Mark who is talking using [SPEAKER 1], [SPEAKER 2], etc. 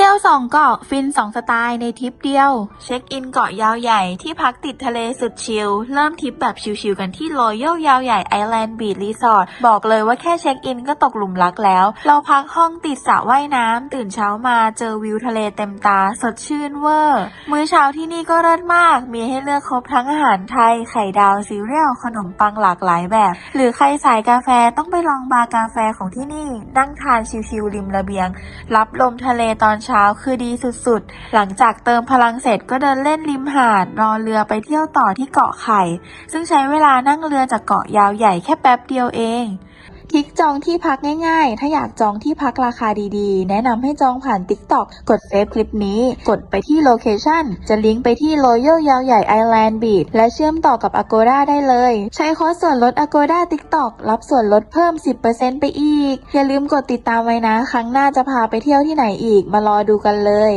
[SPEAKER 1] ที่ยวสองเกาะฟินสองสไตล์ในทริปเดียว เช็คอินเกาะยาวใหญ่ที่พักติดทะเลสุดชิล เริ่มทริปแบบชิลๆกันที่รอยัลยาวใหญ่ไอแลนด์บีชรีสอร์ทบอกเลยว่าแค่เช็คอินก็ตกหลุมรักแล้ว เราพักห้องติดสระว่ายน้ำตื่นเช้ามาเจอวิวทะเลเต็มตา สดชื่นเวอร์ มื้อเช้าที่นี่ก็เลิศมาก มีให้เลือกครบทั้งอาหารไทย ไข่ดาวซีเรียลขนมปังหลากหลายแบบ หรือใครสายกาแฟต้องไปลองบาร์กาแฟของที่นี่นั่งทานชิลๆริมระเบียง รับลมทะเลตอนเช้าคือดีสุดๆ หลังจากเติมพลังเสร็จก็เดินเล่นริมหาด รอเรือไปเที่ยวต่อที่เกาะไข่ ซึ่งใช้เวลานั่งเรือจากเกาะยาวใหญ่แค่แป๊บเดียวเอง คลิกจองที่พักง่าย ๆ ถ้าอยากจองที่พักราคาดีๆ แนะนำให้จองผ่าน TikTok กดเซฟคลิปนี้ กดไปที่โลเคชันจะลิงก์ไปที่ Royal ยาวใหญ่ Island Beach และเชื่อมต่อกับ Agoda ได้เลย ใช้โค้ดส่วนลด Agoda TikTok รับส่วนลดเพิ่ม 10%ไปอีก อย่าลืมกดติดตามไว้นะ ครั้งหน้าจะพาไปเที่ยวที่ไหนอีกมารอดูกันเลย